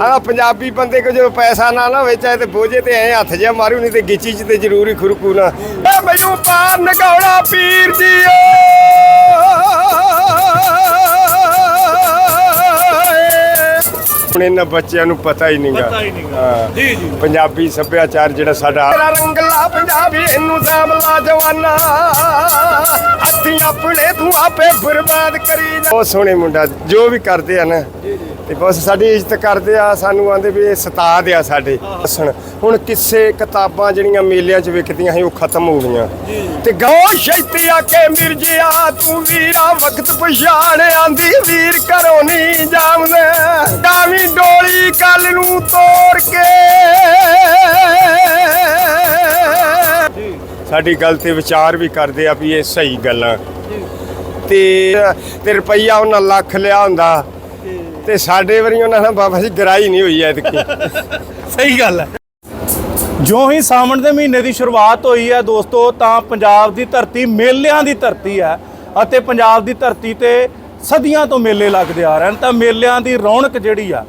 ਆ ਪੰਜਾਬੀ ਬੰਦੇ ਕੋ ਜਦੋਂ ਪੈਸਾ ਨਾ ਨਾ ਵੇਚਾਏ ਤੇ ਬੋਝੇ ਤੇ ਐ ਹੱਥ ਜਿਹਾ ਮਾਰੂ ਨਹੀਂ ਤੇ ਗਿੱਚੀ ਚ ਤੇ ਜ਼ਰੂਰੀ ਖੁਰਕੂ ਨਾ। ਏ ਮੈਨੂੰ ਪਾਰ ਨਗਾਉਣਾ ਪੀਰ ਜੀ ਹੁਣ ਇਹਨਾਂ ਬੱਚਿਆਂ ਨੂੰ ਪਤਾ ਹੀ ਨਹੀਂਗਾ ਪਤਾ ਹੀ ਨਹੀਂਗਾ ਹਾਂ। ਜੀ ਜੀ। ਪੰਜਾਬੀ ਸੱਭਿਆਚਾਰ ਜਿਹੜਾ ਸਾਡਾ ਤੇਰਾ ਰੰਗਲਾ ਪੰਜਾਬੀ ਇਹਨੂੰ ਸਾਂਭਲਾ ਜਵਾਨਾ। ਹੱਥੀਂ ਆਪਣੇ ਤੂੰ ਆਪੇ ਬਰਬਾਦ ਕਰੀ ਜਾ ਬਹੁਤ ਸੋਹਣੇ ਮੁੰਡਾ ਜੋ ਵੀ ਕਰਦੇ ਆ ਨਾ। ਤੇ ਬਸ ਸਾਡੀ ਇੱਜ਼ਤ ਕਰਦੇ ਆ ਸਾਨੂੰ ਆਂਦੇ ਵੀ ਇਹ ਸਤਾਦ ਆ ਸਾਡੇ ਸੁਣ ਹੁਣ ਕਿਸੇ ਕਿਤਾਬਾਂ ਜਿਹੜੀਆਂ ਮੇਲਿਆਂ 'ਚ ਵਿਕਦੀਆਂ ਸੀ ਉਹ ਖਤਮ ਹੋ ਗਈਆਂ। ਤੇ ਗਾਉ ਛੇਤੀ ਆ ਕੇ ਮਿਰਜਿਆ ਤੂੰ ਵੀਰਾ ਵਕਤ ਪਛਾਣ ਆਂਦੀ ਵੀਰ ਘਰੋਂ ਨਹੀਂ ਜਾਵਦੇ। ਕਾਵੀ ਡੋਲੀ ਕੱਲ ਨੂੰ ਤੋੜ ਕੇ। ਸਾਡੀ ਗੱਲ ਤੇ ਵਿਚਾਰ ਵੀ ਕਰਦੇ ਆ ਵੀ ਇਹ ਸਹੀ ਗੱਲਾਂ। ਤੇ ਤੇ ਰੁਪਈਆ ਉਹਨਾਂ ਲੱਖ ਲਿਆ ਹੁੰਦਾ। ਤੇ ਸਾਡੇ ਵਾਰੀ ਉਹਨਾਂ ਨਾਲ ਬਾਬਾ ਜੀ ਗਰਾਈ ਨਹੀਂ ਹੋਈ ਐਤਕੀ। ਸਹੀ ਗੱਲ ਹੈ। ਜੋ ਹੀ ਸਾਵਣ ਦੇ ਮਹੀਨੇ ਦੀ ਸ਼ੁਰੂਆਤ ਹੋਈ ਹੈ ਦੋਸਤੋ, ਤਾਂ ਪੰਜਾਬ ਦੀ ਧਰਤੀ ਮੇਲਿਆਂ ਦੀ ਧਰਤੀ ਹੈ ਅਤੇ ਪੰਜਾਬ ਦੀ ਧਰਤੀ ਤੇ ਸਦੀਆਂ ਤੋਂ ਮੇਲੇ ਲੱਗਦੇ ਆ ਰਹੇ ਹਨ। ਤਾਂ ਮੇਲਿਆਂ ਦੀ ਰੌਣਕ ਜਿਹੜੀ ਆ,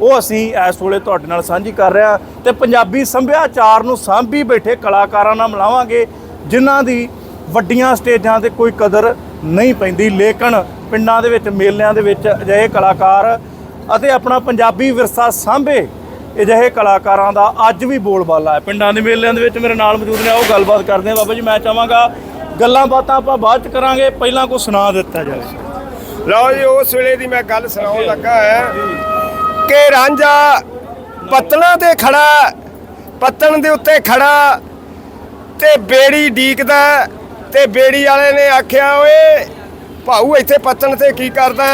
ਉਹ ਅਸੀਂ ਇਸ ਵੇਲੇ ਤੁਹਾਡੇ ਨਾਲ ਸਾਂਝੀ ਕਰ ਰਹੇ ਹਾਂ ਤੇ ਪੰਜਾਬੀ ਸੱਭਿਆਚਾਰ ਨੂੰ ਸਾਂਭੀ ਬੈਠੇ ਕਲਾਕਾਰਾਂ ਨਾਲ ਮਿਲਾਵਾਂਗੇ, ਜਿਨ੍ਹਾਂ ਦੀ ਵੱਡੀਆਂ ਸਟੇਜਾਂ ਤੇ ਕੋਈ ਕਦਰ ਨਹੀਂ ਪੈਂਦੀ। ਲੇਕਿਨ ਪਿੰਡਾਂ ਦੇ ਵਿੱਚ, ਮੇਲਿਆਂ ਦੇ ਵਿੱਚ ਅਜਿਹੇ ਕਲਾਕਾਰ ਅਤੇ ਆਪਣਾ ਪੰਜਾਬੀ ਵਿਰਸਾ ਸਾਂਭੇ ਅਜਿਹੇ ਕਲਾਕਾਰਾਂ ਦਾ ਅੱਜ ਵੀ ਬੋਲਬਾਲਾ ਹੈ। ਪਿੰਡਾਂ ਦੇ ਮੇਲਿਆਂ ਦੇ ਵਿੱਚ ਮੇਰੇ ਨਾਲ ਮੌਜੂਦ ਨੇ ਉਹ ਗੱਲਬਾਤ ਕਰਦੇ ਆ ਬਾਬਾ ਜੀ, ਮੈਂ ਚਾਹਾਂਗਾ ਗੱਲਾਂ ਬਾਤਾਂ ਆਪਾਂ ਬਾਅਦ ਚ ਕਰਾਂਗੇ। ਪਹਿਲਾਂ ਕੋ ਸੁਣਾ ਦਿੱਤਾ ਜਾਵੇ। ਲਓ ਜੀ, ਉਸ ਵੇਲੇ ਦੀ ਮੈਂ ਗੱਲ ਸੁਣਾਉਣ ਲੱਗਾ ਹੈ ਕਿ ਰਾਂਝਾ ਪੱਤਣਾ ਤੇ ਖੜਾ, ਪੱਤਣ ਦੇ ਉੱਤੇ ਖੜਾ ਤੇ ਬੇੜੀ ਡੀਕਦਾ ਤੇ ਬੇੜੀ ਵਾਲੇ ਨੇ ਆਖਿਆ, ਓਏ, ਭਾਊ ਇੱਥੇ ਪੱਤਣ ਤੇ ਕੀ ਕਰਦਾ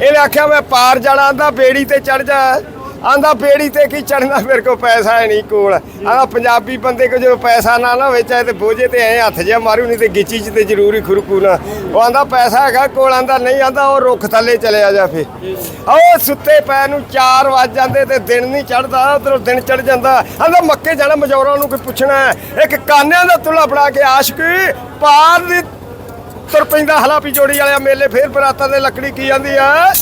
ਇਹਨੇ ਆਖਿਆ, ਮੈਂ ਪਾਰ ਜਾਣਾ ਦਾ ਬੇੜੀ ਤੇ ਚੜ ਜਾ। ਆਂਦਾ ਬੇੜੀ ਤੇ ਕੀ ਚੜਨਾ, ਮੇਰੇ ਕੋਲ ਪੈਸਾ ਹੈ ਨਹੀਂ ਕੋਲ। ਆਂਦਾ ਪੰਜਾਬੀ ਬੰਦੇ ਕੋ ਜਦੋਂ ਪੈਸਾ ਨਾ ਨਾ ਵੇਚਾਏ ਤੇ ਬੋਝੇ ਤੇ ਐ ਹੱਥ ਜਿਹਾ ਮਾਰੂ, ਨਹੀਂ ਤੇ ਗਿੱਚੀ ਚ ਤੇ ਜ਼ਰੂਰੀ ਖੁਰਕੂ ਨਾ। ਉਹ ਆਂਦਾ ਪੈਸਾ ਹੈਗਾ, ਕੋਲ ਆਂਦਾ ਨਹੀਂ, ਆਂਦਾ ਉਹ ਰੁੱਖ ਥੱਲੇ ਚਲਿਆ ਜਾ ਫੇ ਉਹ ਸੁੱਤੇ ਪੈ ਨੂੰ 4 ਵਜ ਜਾਂਦੇ ਤੇ ਦਿਨ ਨਹੀਂ ਚੜਦਾ ਉਧਰੋਂ ਦਿਨ ਚੜ ਜਾਂਦਾ। ਆਂਦਾ ਮੱਕੇ ਜਾਣਾ ਮਜੌਰਾਂ ਨੂੰ ਕੋਈ ਪੁੱਛਣਾ ਇੱਕ ਕਾਨਿਆਂ ਦਾ ਤੁਲਾ ਬਣਾ ਕੇ ਆਸ਼ਕੀ, ਪਾਰ ਦੀ ਤੁਰ ਪੈਂਦਾ ਹਲਾਪੀ ਜੋੜੀ ਵਾਲਿਆ ਮੇਲੇ, ਫੇਰ ਬਰਾਤਾਂ ਦੇ ਲੱਕੜੀ ਕੀ ਜਾਂਦੀ ਆ?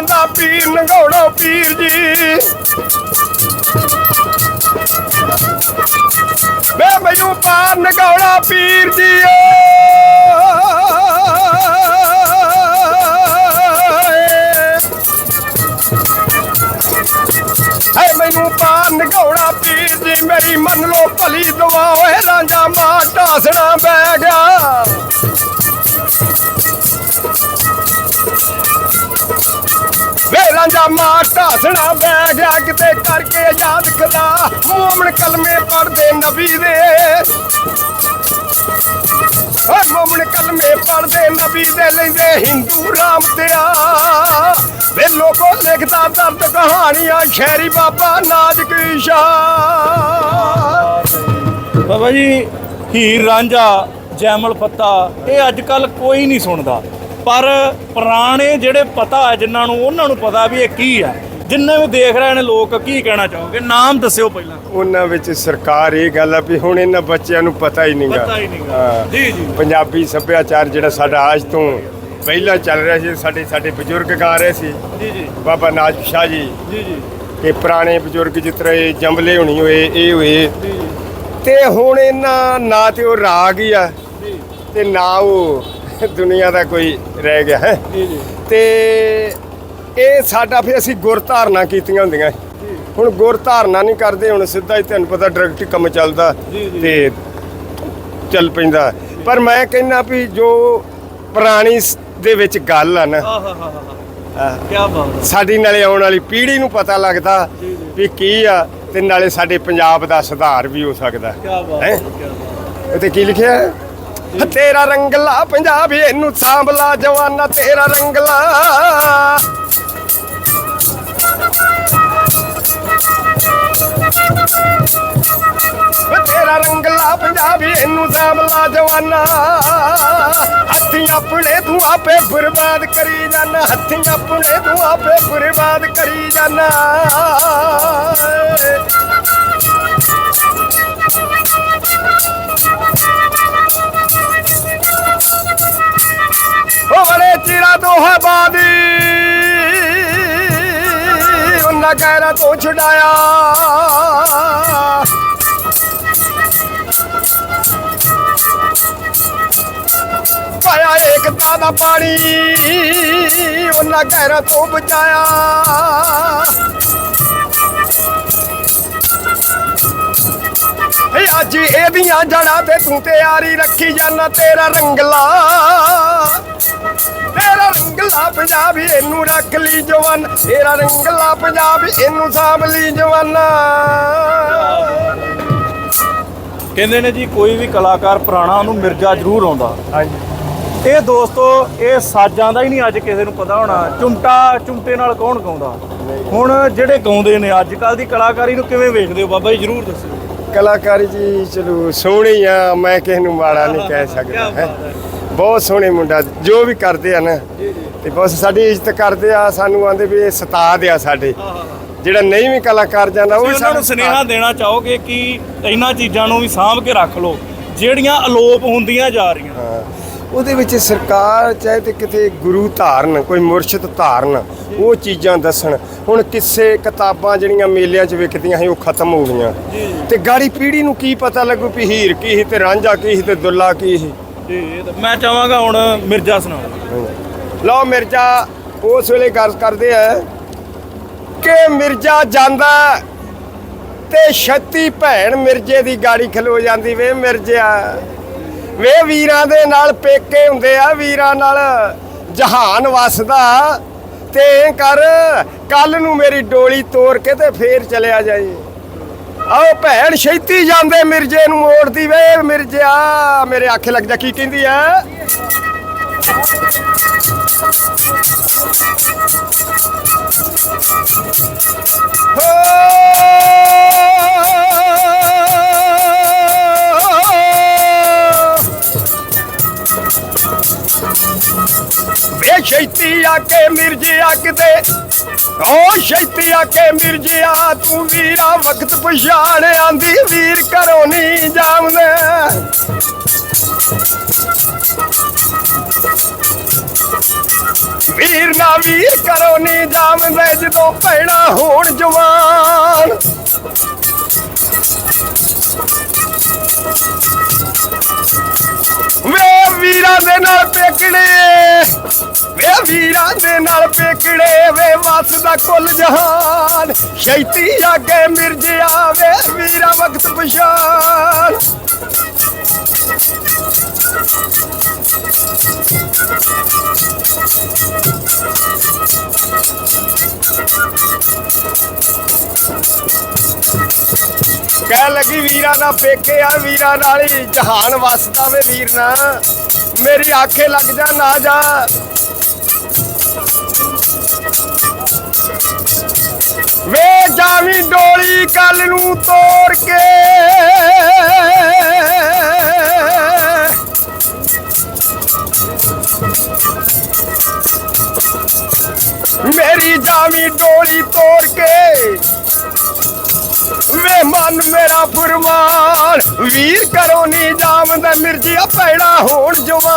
ਆਂਦਾ ਪੀਰ ਨੰਗੋੜੋ ਪੀਰ ਜੀ। ਵੇ ਮੈਨੂੰ ਪਾਰ ਨਗਾਉਣਾ ਪੀਰ ਜੀ ਓਏ ਮੈਨੂੰ ਪਾਰ ਨਗਾਉਣਾ ਪੀਰ ਜੀ, ਮੇਰੀ ਮੰਨ ਲੋ ਭਲੀ ਦੁਆ ਓਏ ਰਾਂਝਾ ਮਾਂ ਢਾਸਣਾ ਬਹਿ ਗਿਆ। ਵੇ ਰਾਂਝਾ ਮਾਂ ਢਾਸਣਾ ਬਹਿ ਗਿਆ ਕਿਤੇ ਕਰਕੇ ਆਜ਼ਾਦ ਖੁਦਾ ਮੂਮਨ ਕਲਮੇ ਪੜਦੇ ਨਬੀ ਦੇ। ਓਏ ਮੂਮਨ ਕਲਮੇ ਪੜਦੇ ਨਬੀ ਦੇ, ਲੈਂਦੇ ਹਿੰਦੂ ਰਾਮ ਦਿਆ ਵੇ ਲੋਕੋ ਲਿਖਦਾ ਦਰਦ ਕਹਾਣੀਆਂ ਸ਼ੈਰੀ ਬਾਬਾ ਨਾਜ਼ਕ ਸ਼ਾਹ ਬਾਬਾ ਜੀ, ਹੀਰ ਰਾਂਝਾ, ਜੈਮਲ ਫੱਤਾ, ਇਹ ਅੱਜ ਕੱਲ ਕੋਈ ਨਹੀਂ ਸੁਣਦਾ। ਪਰ ਪੁਰਾਣੇ ਜਿਹੜੇ ਪਤਾ ਹੈ ਜਿਨ੍ਹਾਂ ਨੂੰ ਉਹਨਾਂ ਨੂੰ ਪਤਾ ਵੀ ਇਹ ਕੀ ਹੈ। ਜਿੰਨੇ ਵੀ ਦੇਖ ਰਹੇ ਨੇ ਲੋਕ ਕੀ ਕਹਿਣਾ ਚਾਹੋਗੇ? ਨਾਮ ਦੱਸਿਓ ਪਹਿਲਾਂ। ਉਹਨਾਂ ਵਿੱਚ ਸਰਕਾਰ ਇਹ ਗੱਲ ਆ ਵੀ ਹੁਣ ਇਹਨਾਂ ਬੱਚਿਆਂ ਨੂੰ ਪਤਾ ਹੀ ਨਹੀਂਗਾ ਪਤਾ ਹੀ ਨਹੀਂਗਾ ਜੀ ਜੀ। ਪੰਜਾਬੀ ਸੱਭਿਆਚਾਰ ਜਿਹੜਾ ਸਾਡਾ ਅੱਜ ਤੋਂ ਪਹਿਲਾਂ ਚੱਲ ਰਿਹਾ ਸੀ ਸਾਡੇ ਸਾਡੇ ਬਜ਼ੁਰਗ ਗਾ ਰਹੇ ਸੀ। ਜੀ ਜੀ। ਬਾਬਾ ਨਾਜ਼ਮ ਸ਼ਾਹ ਜੀ। ਜੀ ਜੀ। ਕਿ ਪੁਰਾਣੇ ਬਜ਼ੁਰਗ ਜਿਸ ਤਰ੍ਹਾਂ ਇਹ ਜੰਬਲੇ ਹੋਣੀ ਹੋਏ ਇਹ ਹੋਏ। ਤੇ ਹੁਣ ਇਹਨਾਂ ਨਾ ਤੇ ਉਹ ਰਾਗ ਹੀ ਆ ਜੀ। ਤੇ ਨਾ ਉਹ ਦੁਨੀਆ ਦਾ ਕੋਈ ਰਹਿ ਗਿਆ ਹੈ। ਜੀ ਜੀ। ਤੇ ਇਹ ਸਾਡਾ ਫਿਰ ਅਸੀਂ ਗੁਰ ਧਾਰਨਾ ਕੀਤੀਆਂ ਹੁੰਦੀਆਂ। ਹੁਣ ਗੁਰ ਧਾਰਨਾ ਨਹੀਂ ਕਰਦੇ ਹੁਣ ਸਿੱਧਾ ਹੀ ਤੁਹਾਨੂੰ ਪਤਾ ਡਾਇਰੈਕਟ ਕੰਮ ਚੱਲਦਾ। ਤੇ ਚੱਲ ਪੈਂਦਾ। ਪਰ ਮੈਂ ਕਹਿੰਦਾ ਵੀ ਜੋ ਪੁਰਾਣੀ ਦੇ ਵਿੱਚ ਗੱਲ ਆ ਨਾ ਆਹ ਹਾ ਹਾ ਹਾ ਕੀ ਬਾਤ ਸਾਡੀ ਨਾਲੇ ਆਉਣ ਵਾਲੀ ਪੀੜ੍ਹੀ ਨੂੰ ਪਤਾ ਲੱਗਦਾ ਵੀ ਕੀ ਆ ਤੇ ਨਾਲੇ ਸਾਡੇ ਪੰਜਾਬ ਦਾ ਸੁਧਾਰ ਵੀ ਹੋ ਸਕਦਾ। ਕੀ ਬਾਤ ਹੈਂ? ਹੈ ਕੀ ਲਿਖਿਆ? ਤੇਰਾ ਰੰਗਲਾ ਪੰਜਾਬ, ਇਹਨੂੰ ਸਾਂਭਲਾ ਜਵਾਨਾ, ਤੇਰਾ ਰੰਗਲਾ। ਓ ਤੇਰਾ ਰੰਗਲਾ ਪੰਜਾਬ ਪੰਜਾਬ ਇਹਨੂੰ ਸਾਂਭਲਾ ਜਵਾਨਾ। ਹੱਥੀਂ ਆਪਣੇ ਤੂੰ ਆਪੇ ਬਰਬਾਦ ਕਰੀ ਜਾਣਾ ਹੱਥੀਂ ਆਪਣੇ ਤੂੰ ਆਪੇ ਬਰਬਾਦ ਕਰੀ ਜਾਣਾ ਚਿਰਾਂ ਤੋਂ ਬਾਦੀ। ਉਹਨਾਂ ਗੈਰਾਂ ਤੋਂ ਛਡਾਇਆ। ਪਾਇਆ ਏਕਤਾ ਦਾ ਪਾਣੀ, ਉਹਨਾਂ ਗੈਰਾਂ ਤੋਂ ਬਚਾਇਆ। ਅੱਜ ਇਹਦੀਆਂ ਜੜਾਂ ਤੇ ਤੂੰ ਤਿਆਰੀ ਰੱਖੀ ਜਾਨਾ ਤੇਰਾ ਰੰਗਲਾ। ਤੇਰਾ ਰੰਗਲਾ ਪੰਜਾਬ ਇਹਨੂੰ ਰੱਖ ਲਈ ਜਵਾਨ। ਤੇਰਾ ਰੰਗਲਾ ਪੰਜਾਬ ਇਹਨੂੰ ਸਾਂਭ ਲਈ ਜਵਾਨਾ। ਕਹਿੰਦੇ ਨੇ ਜੀ ਕੋਈ ਵੀ ਕਲਾਕਾਰ ਪੁਰਾਣਾ ਉਹਨੂੰ ਮਿਰਜ਼ਾ ਜ਼ਰੂਰ ਆਉਂਦਾ। ਹਾਂਜੀ। ਇਹ ਦੋਸਤੋ ਇਹ ਸਾਜ਼ਾਂ ਦਾ ਹੀ ਨਹੀਂ ਅੱਜ ਕਿਸੇ ਨੂੰ ਪਤਾ ਹੋਣਾ। ਚੁੰਮਟਾ ਚੁੰਮਟੇ ਨਾਲ ਕੌਣ ਗਾਉਂਦਾ? ਹੁਣ ਜਿਹੜੇ ਗਾਉਂਦੇ ਨੇ ਅੱਜ ਕੱਲ ਦੀ ਕਲਾਕਾਰੀ ਨੂੰ ਕਿਵੇਂ ਵੇਖਦੇ ਹੋ? ਬਾਬਾ ਜੀ ਜ਼ਰੂਰ ਦੱਸਿਓ ਕਲਾਕਾਰੀ ਜੀ ਚਲੋ ਸੋਹਣੀ ਆ ਮੈਂ ਕਿਸੇ ਨੂੰ ਮਾੜਾ ਨਹੀਂ ਕਹਿ ਸਕਦਾ ਹੈ। ਬਹੁਤ ਸੋਹਣੇ ਮੁੰਡਾ ਜੋ ਵੀ ਕਰਦੇ ਆ ਨਾ ਤੇ ਬਸ ਸਾਡੀ ਇੱਜ਼ਤ ਕਰਦੇ ਆ ਸਾਨੂੰ ਆਂਦੇ ਵੀ ਇਹ ਸਤਾਦ ਆ ਸਾਡੇ। ਜਿਹੜਾ ਨਹੀਂ ਵੀ ਕਲਾਕਾਰ ਜਾਂਦਾ ਉਹ ਵੀ ਸਾਨੂੰ ਸੁਨੇਹਾ ਦੇਣਾ ਚਾਹੋਗੇ ਕਿ ਇਹਨਾਂ ਚੀਜ਼ਾਂ ਨੂੰ ਵੀ ਸਾਂਭ ਕੇ ਰੱਖ ਲਓ ਜਿਹੜੀਆਂ ਅਲੋਪ ਹੁੰਦੀਆਂ ਜਾ ਰਹੀਆਂ। ਹਾਂ। ਉਹਦੇ ਵਿੱਚ ਸਰਕਾਰ ਚਾਹੇ ਤੇ ਕਿਤੇ ਗੁਰੂ ਧਾਰਨ ਕੋਈ ਮੁਰਸ਼ਿਦ ਧਾਰਨ ਉਹ ਚੀਜ਼ਾਂ ਦੱਸਣ। ਹੁਣ ਕਿਸੇ ਕਿਤਾਬਾਂ ਜਿਹੜੀਆਂ ਮੇਲਿਆਂ 'ਚ ਵਿਕਦੀਆਂ ਸੀ ਉਹ ਖਤਮ ਹੋ ਗਈਆਂ। ਤੇ ਗਾੜੀ ਪੀੜ੍ਹੀ ਨੂੰ ਕੀ ਪਤਾ ਲੱਗੂ ਵੀ ਹੀਰ ਕੀ ਸੀ ਤੇ ਰਾਂਝਾ ਕੀ ਸੀ ਤੇ ਦੁੱਲਾ ਕੀ ਸੀ? ਤੇ ਮੈਂ ਚਾਹਾਂਗਾ ਹੁਣ ਮਿਰਜ਼ਾ ਸੁਣਾਓ। ਲਓ ਮਿਰਜ਼ਾ, ਉਸ ਵੇਲੇ ਗੱਲ ਕਰਦੇ ਆ ਕਿ ਮਿਰਜ਼ਾ ਜਾਂਦਾ ਤੇ ਛੱਤੀ ਭੈਣ ਮਿਰਜ਼ੇ ਦੀ ਗਾੜੀ ਖਲੋ ਜਾਂਦੀ ਵੇ ਮਿਰਜ਼ਾ ਵੇ ਵੀਰਾਂ ਦੇ ਨਾਲ ਪੇਕੇ ਹੁੰਦੇ ਆ, ਵੀਰਾਂ ਨਾਲ ਜਹਾਨ ਵਸਦਾ। ਤੇ ਐਂ ਕਰ ਕੱਲ ਨੂੰ ਮੇਰੀ ਡੋਲੀ ਤੋੜ ਕੇ ਤੇ ਫੇਰ ਚਲਿਆ ਜਾਈ। ਆਓ ਭੈਣ, ਛੇਤੀ ਜਾਂਦੇ ਮਿਰਜ਼ੇ ਨੂੰ ਮੋੜਦੀ ਵੇ, ਮਿਰਜ਼ਾ ਮੇਰੇ ਆਖੇ ਲੱਗ ਕੀ ਕਹਿੰਦੀ ਆ ਵੇ ਛੇਤੀ ਆ ਕੇ ਮਿਰਜ਼ੇ ਅੱਗ ਤੇ ਓ ਛੇਤੀ ਆ ਮਿਰਜਿਆ, ਤੂੰ ਵੀਰਾ ਵਕਤ ਪਛਾਣ ਆਂਦੀ ਵੀਰ ਘਰੋਂ ਨਹੀਂ ਜਾਵਦੇ। ਵੀਰ ਨਾ ਵੀਰ ਕਰੋ ਨੀ ਜਾਵਦੇ, ਜਦੋਂ ਭੈਣਾ ਹੋਣ ਜਵਾਨ। ਵੀਰਾਂ ਦੇ ਨਾਲ ਪੇਕੜੇ ਵੇ ਵੀਰਾਂ ਦੇ ਨਾਲ ਪੇਕੜੇ ਵੇ ਵਸਦਾ ਕੁੱਲ ਜਹਾਨ। ਛੇਤੀ ਆਗੇ ਮਿਰਜਿਆ ਵੇ ਵੀਰਾ ਵਕਤ ਪਛਾਣ। ਕਹਿ ਲੱਗੀ ਵੀਰਾਂ ਦਾ ਪੇਕੇ ਆ, ਵੀਰਾਂ ਨਾਲ ਹੀ ਜਹਾਨ ਵਸਦਾ ਵੇ ਵੀਰ ਨਾ ਮੇਰੀ ਆਖੇ ਲੱਗ ਜਾ, ਨਾ ਜਾ। ਵੇ ਜਾਵੀਂ ਡੋਲੀ ਕੱਲ ਨੂੰ ਤੋੜ ਕੇ। ਮੇਰੀ ਜਾਵੀਂ ਡੋਲੀ ਵੇ ਫਰਮਾਨ, ਵੀਰ ਕਰੋ ਨੀ ਜਾਵਦਾ ਮਿਰਜੀਆ ਪੈੜਾ ਹੋਣ ਜਵਾਨ।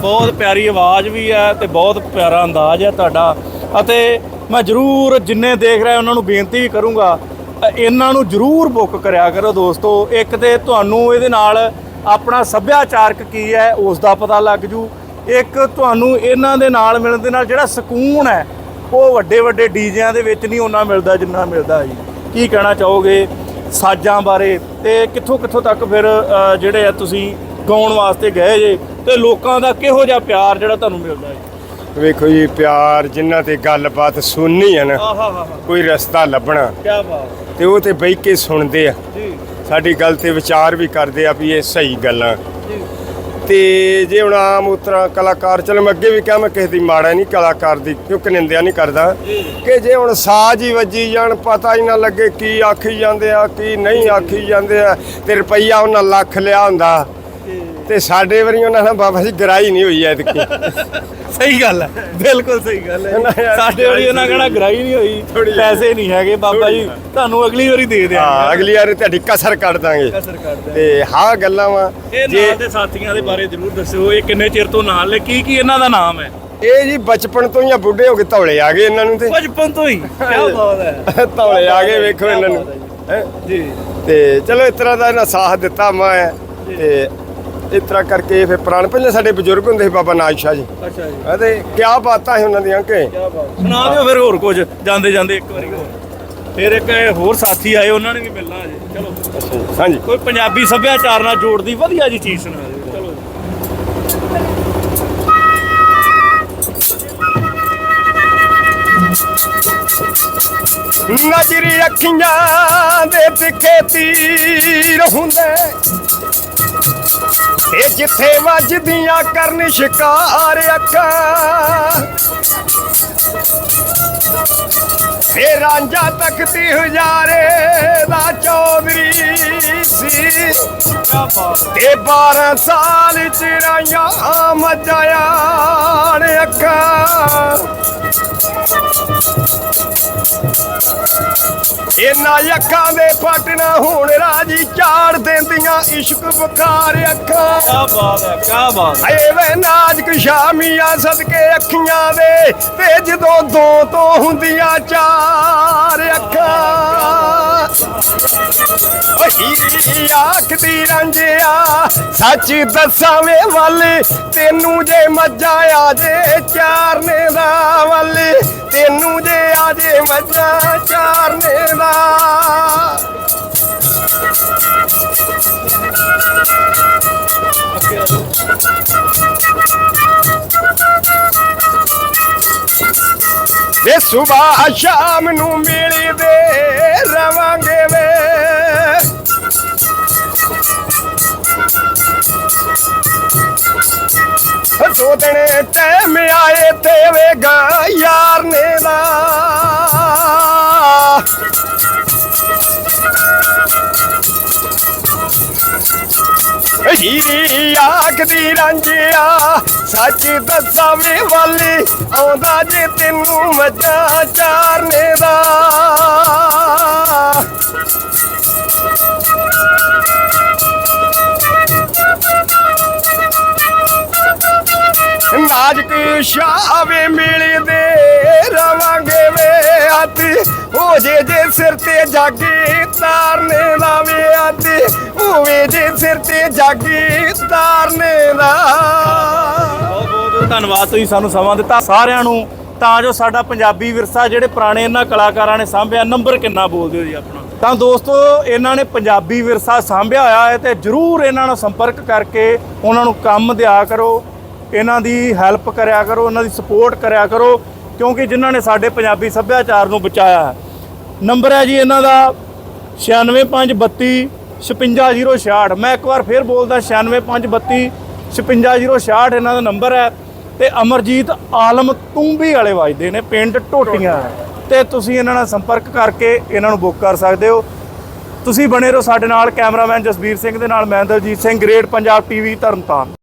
ਬਹੁਤ ਪਿਆਰੀ ਆਵਾਜ਼ ਵੀ ਹੈ ਤੇ ਬਹੁਤ ਪਿਆਰਾ ਅੰਦਾਜ਼ ਹੈ ਤੁਹਾਡਾ। ਅਤੇ ਮੈਂ ਜ਼ਰੂਰ ਜਿੰਨੇ ਦੇਖ ਰਹੇ ਉਹਨਾਂ ਨੂੰ ਬੇਨਤੀ ਵੀ ਕਰੂੰਗਾ, ਇਹਨਾਂ ਨੂੰ ਜ਼ਰੂਰ ਬੁੱਕ ਕਰਿਆ ਕਰੋ ਦੋਸਤੋ। ਇੱਕ ਤੇ ਤੁਹਾਨੂੰ ਇਹਦੇ ਨਾਲ ਆਪਣਾ ਸੱਭਿਆਚਾਰਕ ਕੀ ਹੈ, ਉਸ ਦਾ ਪਤਾ ਲੱਗ ਜੂ। ਇੱਕ, ਤੁਹਾਨੂੰ ਇਹਨਾਂ ਦੇ ਨਾਲ ਮਿਲਣ ਦੇ ਨਾਲ ਜਿਹੜਾ ਸਕੂਨ ਹੈ ਉਹ ਵੱਡੇ ਵੱਡੇ ਡੀਜਿਆਂ ਦੇ ਵਿੱਚ ਨਹੀਂ ਉਹਨਾਂ ਮਿਲਦਾ ਜਿੰਨਾ ਮਿਲਦਾ ਜੀ। ਕੀ ਕਹਿਣਾ ਚਾਹੋਗੇ ਸਾਜ਼ਾਂ ਬਾਰੇ? ਤੇ ਕਿੱਥੋਂ ਕਿੱਥੋਂ ਤੱਕ ਫਿਰ ਜਿਹੜੇ ਆ ਤੁਸੀਂ ਗਾਉਣ ਵਾਸਤੇ ਗਏ ਜੇ ਤੇ ਲੋਕਾਂ ਦਾ ਕਿਹੋ ਜਿਹਾ ਪਿਆਰ ਜਿਹੜਾ ਤੁਹਾਨੂੰ ਮਿਲਦਾ ਹੈ ਵੇਖੋ ਜੀ ਪਿਆਰ ਜਿਨ੍ਹਾਂ ਤੇ ਗੱਲਬਾਤ ਸੁਣਨੀ ਹੈ ਨਾ ਕੋਈ ਰਸਤਾ ਲੱਭਣਾ। ਕੀ ਬਾਤ। ਤੇ ਉਹ ਤੇ ਬਹਿ ਕੇ ਸੁਣਦੇ ਆ। ਜੀ। ਸਾਡੀ ਗੱਲ ਤੇ ਵਿਚਾਰ ਵੀ ਕਰਦੇ ਆ ਵੀ ਇਹ ਸਹੀ ਗੱਲਾਂ। ਤੇ ਜੇ ਹੁਣ ਆਮ ਉਤਰਾ ਕਲਾਕਾਰ, ਚਲੋ ਮੈਂ ਅੱਗੇ ਵੀ ਕਿਹਾ ਮੈਂ ਕਿਸੇ ਦੀ ਮਾੜਾ ਨਹੀਂ ਕਲਾਕਾਰ ਦੀ ਕਿਉਂਕਿ ਨਿੰਦਿਆ ਨਹੀਂ ਕਰਦਾ। ਕਿ ਜੇ ਹੁਣ ਸਾਜ ਹੀ ਵੱਜੀ ਜਾਣ, ਪਤਾ ਹੀ ਨਾ ਲੱਗੇ ਕੀ ਆਖੀ ਜਾਂਦੇ ਆ, ਕੀ ਨਹੀਂ ਆਖੀ ਜਾਂਦੇ ਆ, ਤੇ ਰੁਪਈਆ ਉਹਨਾਂ ਲੱਖ ਲਿਆ ਹੁੰਦਾ। ਤੇ ਸਾਡੇ ਵਾਰੀ ਉਹਨਾਂ ਨਾਲ ਬਾਬਾ ਜੀ ਗਰਾਈ ਨਹੀਂ ਹੋਈ ਐਤਕੀ। ਸਹੀ ਗੱਲ ਹੈ ਬਿਲਕੁਲ ਸਹੀ ਗੱਲ ਹੈ। ਸਾਡੇ ਵਾਲੀ ਉਹਨਾਂ ਕਹਿਣਾ ਗਰਾਈ ਨਹੀਂ ਹੋਈ। ਪੈਸੇ ਨਹੀਂ ਹੈਗੇ ਬਾਬਾ ਜੀ ਤੁਹਾਨੂੰ ਅਗਲੀ ਵਾਰੀ ਦੇ ਹਾਂ ਦਿਆਂਗੇ ਅਗਲੀ ਵਾਰ ਤੁਹਾਡੀ ਕਸਰ ਕੱਢ ਦਾਂਗੇ। ਕਸਰ ਕਰਦੇ ਤੇ ਹਾਂ ਗੱਲਾਂ ਵਾ ਇਹ ਨਾਲ ਦੇ ਸਾਥੀਆਂ ਦੇ ਬਾਰੇ ਜਰੂਰ ਦੱਸਿਓ ਇਹ ਕਿੰਨੇ ਚਿਰ ਤੋਂ ਨਾਲ ਨੇ ਕੀ ਕੀ ਇਹਨਾਂ ਦਾ ਨਾਮ ਹੈ? ਇਹ ਜੀ ਬਚਪਨ ਤੋਂ ਹੀ ਆ ਬੁੱਢੇ ਹੋ ਕੇ ਧੌਲੇ ਆ ਗਏ ਇਹਨਾਂ ਨੂੰ ਤੇ। ਬਚਪਨ ਤੋਂ ਹੀ ਕੀ ਬਾਤ ਹੈ। ਧੌਲੇ ਆ ਗਏ ਵੇਖੋ ਇਹਨਾਂ ਨੂੰ। ਹੈਂ। ਜੀ। ਤੇ ਚਲੋ ਇਸ ਤਰ੍ਹਾਂ ਦਾ ਇਹਨਾਂ ਸਾਥ ਦਿੱਤਾ ਮੈਂ। ਤੇ ਇਸ ਤਰ੍ਹਾਂ ਕਰਕੇ ਫਿਰ ਪੁਰਾਣੇ ਪਹਿਲੇ ਸਾਡੇ ਬਜ਼ੁਰਗ ਹੁੰਦੇ ਸੀ ਬਾਬਾ ਨਾਜ ਸ਼ਾਹ ਜੀ। ਅੱਛਾ ਜੀ। ਅਤੇ ਕਿਆ ਬਾਤਾਂ ਸੀ ਉਹਨਾਂ ਦੀਆਂ ਕਿ ਕੀ ਬਾਤ। ਸੁਣਾ ਦਿਓ ਫਿਰ ਹੋਰ ਕੁਝ ਜਾਂਦੇ ਜਾਂਦੇ ਇੱਕ ਵਾਰੀ ਹੋਰ। ਫਿਰ ਇੱਕ ਇਹ ਹੋਰ ਸਾਥੀ ਆਏ ਉਹਨਾਂ ਨੇ ਵੀ ਮਿਲਣਾ ਅਜੇ ਚਲੋ। ਹਾਂਜੀ। ਕੋਈ ਪੰਜਾਬੀ ਸੱਭਿਆਚਾਰ ਨਾਲ ਜੋੜਦੀ ਵਧੀਆ ਜੀ ਚੀਜ਼ ਸੁਣਾ ਦਿਓ। ਚਲੋ। ਨਜ਼ਰੀ ਅੱਖੀਆਂ ਦੇ ਤਿੱਖੇ ਤੀਰ ਹੁੰਦੇ। ਤੇ ਜਿੱਥੇ ਵੱਜਦੀਆਂ ਕਰਨ ਸ਼ਿਕਾਰ ਅੱਖਾਂ। ਏ ਰਾਂਝਾ ਤਖਤੀ ਹਜ਼ਾਰੇ ਦਾ ਚੌਧਰੀ ਸੀ। ਤੇ 12 ਸਾਲ ਚ ਰਾਈਆਂ ਮਜਾਇਆ ਅੱਖਾਂ। ਇਹਨਾਂ ਅੱਖਾਂ ਦੇ ਪਟਨਾ ਹੁਣ ਰਾਜੀ ਝਾੜ ਦਿੰਦੀਆਂ ਇਸ਼ਕ ਬੁਖਾਰ ਅੱਖਾਂ। ਕੀ ਬਾਤ ਹੈ ਕੀ ਬਾਤ ਹੈ। ਏ ਵੇ ਨਾਜ਼ਕ ਸ਼ਾਮੀਆਂ ਸਦਕੇ ਅੱਖੀਆਂ ਦੇ ਤੇ ਜਦੋਂ ਦੋ ਤੋਂ ਹੁੰਦੀਆਂ ਚਾਰ ਅੱਖਾਂ। ਹੀਰੀ ਆਖਦੀ ਰਾਂਝਿਆ ਸੱਚ ਦੱਸਾਂ ਵੇ ਵੱਲ ਤੈਨੂੰ ਜੇ ਮੱਝਾਂ ਆ ਜੇ ਚਾਰਨੇ ਦਾ ਵੱਲ। ਤੈਨੂੰ ਜੇ ਆ ਜੇ ਚਾਰਨੇ ਦਾ ਵੇ ਸੁਬਾਹ ਸ਼ਾਮ ਨੂੰ ਮਿਲਦੇ ਰਵਾਂਗੇ ਵੇ। ਦੋ ਦਿਨ ਟਾਈਮ ਆਏ ਤੇ ਵੇਗਾ ਯਾਰ ਨੇ ਦਾ ਹੀਰੀ ਆਖਦੀ ਰਾਂਝਿਆ, ਸੱਚ ਦੱਸਾਂ ਵੇ ਵਾਲੀ, ਆਉਂਦਾ ਜੇ ਤੈਨੂੰ ਮੱਝਾਂ ਚਾਰਨੇ ਦਾ ਨਾਜ਼ਕ ਸ਼ਾਵੇ ਮਿਲਦੇ ਰਵਾਂਗੇ ਵੇ ਹੱਥ ਹੋ ਜੇ ਜੇ ਸਿਰ ਤੇ ਜਾਗੀ ਤਾਰਨੇ ਦਾ ਵੇ ਹੱਥ ਹੋਵੇ ਜੇ ਸਿਰ ਤੇ ਜਾਗੀ ਤਾਰਨੇ ਦਾ ਬਹੁਤ ਬਹੁਤ ਧੰਨਵਾਦ ਤੁਸੀਂ ਸਾਨੂੰ ਸਮਾਂ ਦਿੱਤਾ। ਸਾਰਿਆਂ ਨੂੰ ਤਾਂ ਜੋ ਸਾਡਾ ਪੰਜਾਬੀ ਵਿਰਸਾ ਜਿਹੜੇ ਪੁਰਾਣੇ ਇਹਨਾਂ ਕਲਾਕਾਰਾਂ ਨੇ ਸਾਂਭਿਆ, ਨੰਬਰ ਕਿੰਨਾ ਬੋਲਦੇ ਹੋ ਜੀ ਆਪਣਾ? ਤਾਂ ਦੋਸਤੋ, ਇਹਨਾਂ ਨੇ ਪੰਜਾਬੀ ਵਿਰਸਾ ਸਾਂਭਿਆ ਹੋਇਆ ਹੈ ਤੇ ਜਰੂਰ ਇਹਨਾਂ ਨਾਲ ਸੰਪਰਕ ਕਰਕੇ ਉਹਨਾਂ ਨੂੰ ਕੰਮ ਦਿਆ ਕਰੋ। ਇਹਨਾਂ ਦੀ ਹੈਲਪ ਕਰਿਆ ਕਰੋ, ਇਹਨਾਂ ਦੀ ਸਪੋਰਟ ਕਰਿਆ ਕਰੋ, ਕਿਉਂਕਿ ਜਿਨ੍ਹਾਂ ਨੇ ਸਾਡੇ ਪੰਜਾਬੀ ਸੱਭਿਆਚਾਰ ਨੂੰ ਬਚਾਇਆ ਹੈ। ਨੰਬਰ ਹੈ ਜੀ ਇਹਨਾਂ ਦਾ 96532 56066 ਮੈਂ ਇੱਕ ਵਾਰ ਫੇਰ ਬੋਲਦਾ 96532 56066 ਇਹਨਾਂ ਦਾ ਨੰਬਰ ਹੈ। ਤੇ ਅਮਰਜੀਤ ਆਲਮ ਤੂੰਬੀ ਵਾਲੇ ਵੱਜਦੇ ਨੇ, ਪਿੰਡ ਟੋਟੀਆਂ ਤੇ ਤੁਸੀਂ ਇਹਨਾਂ ਨਾਲ ਸੰਪਰਕ ਕਰਕੇ ਇਹਨਾਂ ਨੂੰ ਬੁੱਕ ਕਰ ਸਕਦੇ ਹੋ। ਤੁਸੀਂ ਬਣੇ ਰਹੋ ਸਾਡੇ ਨਾਲ, ਕੈਮਰਾਮੈਨ ਜਸਬੀਰ ਸਿੰਘ ਦੇ ਨਾਲ, ਮੈਂ ਦਲਜੀਤ ਸਿੰਘ, ਗ੍ਰੇਟ ਪੰਜਾਬ ਟੀਵੀ, ਤਰਨਤਾਰਨ।